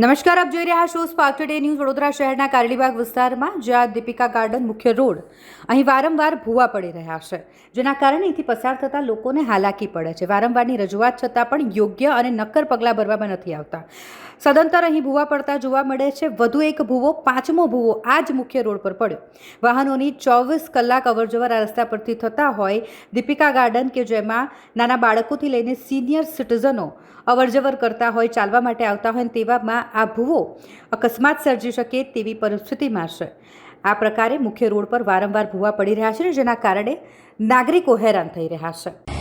નમસ્કાર, આપ જોઈ રહ્યા છો સ્પાર્ક ટુડે ન્યૂઝ વડોદરા શહેરના કારલીબાગ વિસ્તારમાં, જ્યાં દીપિકા ગાર્ડન મુખ્ય રોડ. અહીં વારંવાર ભૂવા પડી રહ્યા છે, જેના કારણે અહીંથી પસાર થતા લોકોને હાલાકી પડે છે. વારંવારની રજૂઆત છતાં પણ યોગ્ય અને નક્કર પગલાં ભરવામાં નથી આવતા. સદંતર અહીં ભૂવા પડતા જોવા મળે છે. વધુ એક ભૂવો, પાંચમો ભૂવો આ જ મુખ્ય રોડ પર પડ્યો. વાહનોની ચોવીસ કલાક અવરજવર આ રસ્તા પરથી થતા હોય, દીપિકા ગાર્ડન કે જેમાં નાના બાળકોથી લઈને સિનિયર સિટીઝનો અવરજવર કરતા હોય, ચાલવા માટે આવતા હોય ને આ ભૂવો અકસ્માત સર્જી શકે તેવી પરિસ્થિતિમાં છે આ પ્રકારે મુખ્ય રોડ પર વારંવાર ભૂવા પડી રહ્યા છે જેના કારણે નાગરિકો હેરાન થઈ રહ્યા છે.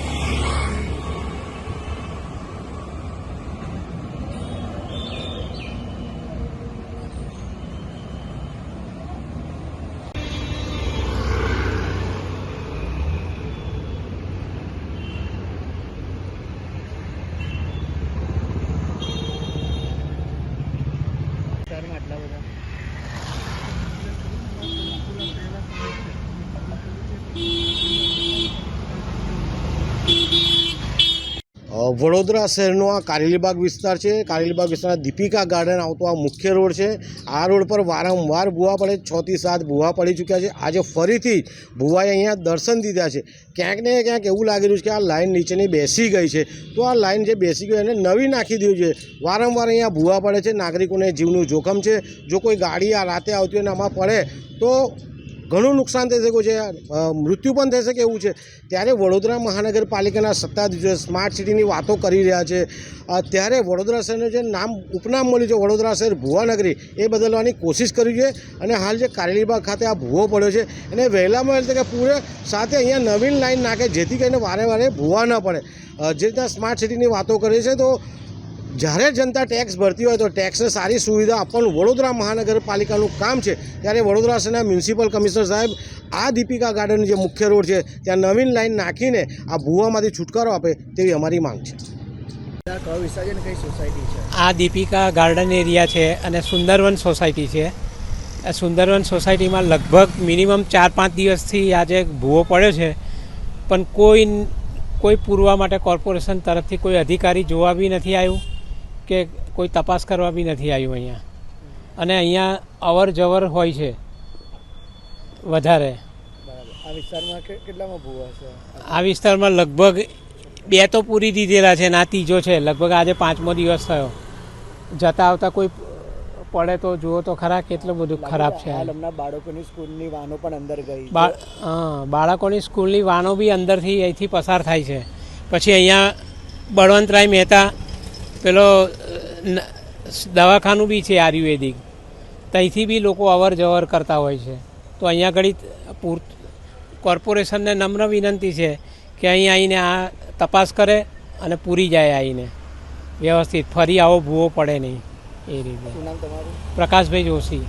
વડોદરા શહેરનો આ કારેલીબાગ વિસ્તાર છે. કારેલીબાગ વિસ્તારના દીપિકા ગાર્ડન આવતો આ મુખ્ય રોડ છે. આ રોડ પર વારંવાર ભૂવા પડે છથી સાત ભૂવા પડી ચૂક્યા છે. આજે ફરીથી ભૂવાએ અહીંયા દર્શન દીધા છે. ક્યાંક ને ક્યાંક એવું લાગી રહ્યું છે કે આ લાઈન નીચેની બેસી ગઈ છે. તો આ લાઈન જે બેસી ગઈ એને નવી નાખી દીધું છે. વારંવાર અહીંયા ભૂવા પડે છે. નાગરિકોને જીવનું જોખમ છે. જો કોઈ ગાડી આ રાતે આવતી હોય ને આમાં પડે, તો ઘણું નુકસાન થઈ શકે છે. મૃત્યુ પણ થઈ શકે એવું છે. ત્યારે વડોદરા મહાનગરપાલિકાના સત્તાધીશો સ્માર્ટ સિટીની વાતો કરી રહ્યા છે. ત્યારે વડોદરા શહેરનું જે નામ, ઉપનામ મળ્યું છે, વડોદરા શહેર ભુવાનગરી, એ બદલવાની કોશિશ કરી છે અને હાલ જે કારેલીબાગ ખાતે આ ભૂવો પડ્યો છે, એને વહેલામાં વહેલી કે પૂરે સાથે અહીંયા નવીન લાઈન નાખે, જેથી કરીને વારે વારે ભૂવા ન પડે. જે રીતના સ્માર્ટ સિટીની વાતો કરી છે, તો જ્યારે જનતા ટેક્સ ભરતી હોય તો ટેક્સને સારી સુવિધા આપવાનું વડોદરા મહાનગરપાલિકાનું કામ છે ત્યારે વડોદરા શહેરના મ્યુનિસિપલ કમિશનર સાહેબ આ દીપિકા ગાર્ડન જે મુખ્ય રોડ છે ત્યાં નવીન લાઇન નાખીને આ ભૂવામાંથી છુટકારો આપે તેવી અમારી માંગ છે. આ કયો વિસ્તાર છે ને કઈ સોસાયટી છે? આ દીપિકા ગાર્ડન એરિયા છે અને સુંદરવન સોસાયટી છે. આ સુંદરવન સોસાયટીમાં લગભગ મિનિમમ ચાર પાંચ દિવસથી આજે ભૂવો પડ્યો છે પણ કોઈ કોઈ પૂરવા માટે કોર્પોરેશન તરફથી કોઈ અધિકારી જોવા બી નથી આવ્યું. કે કોઈ તપાસ કરવા બી નથી આવ્યું અહીંયા. અને અહીંયા અવર જવર હોય છે. વધારે. આ વિસ્તારમાં કેટલામાં ભૂવા છે? આ વિસ્તારમાં લગભગ બે તો પૂરી દીધેલા છે ના ત્રીજો છે. લગભગ આજે પાંચમો દિવસ થયો. જતા આવતા કોઈ પડે તો જુઓ તો ખરા કેટલું બધું ખરાબ છે. હમણાં બાળકોની સ્કૂલની વાનો પણ અંદર ગઈ બાળકોની સ્કૂલની વાનો બી અંદરથી અહીંથી પસાર થાય છે. પછી અહીંયા બળવંતરાય મહેતા પેલો દવાખાનું બી છે આયુર્વેદિક. ત્યાંથી બી લોકો અવર જવર કરતા હોય છે. તો અહીંયા ઘડી પૂર કોર્પોરેશનને નમ્ર વિનંતી છે કે અહીં આવીને આ તપાસ કરે અને પૂરી જાય આવીને. વ્યવસ્થિત. ફરી આવો ભૂવો પડે નહીં. એ રીતે. પ્રકાશભાઈ જોશી.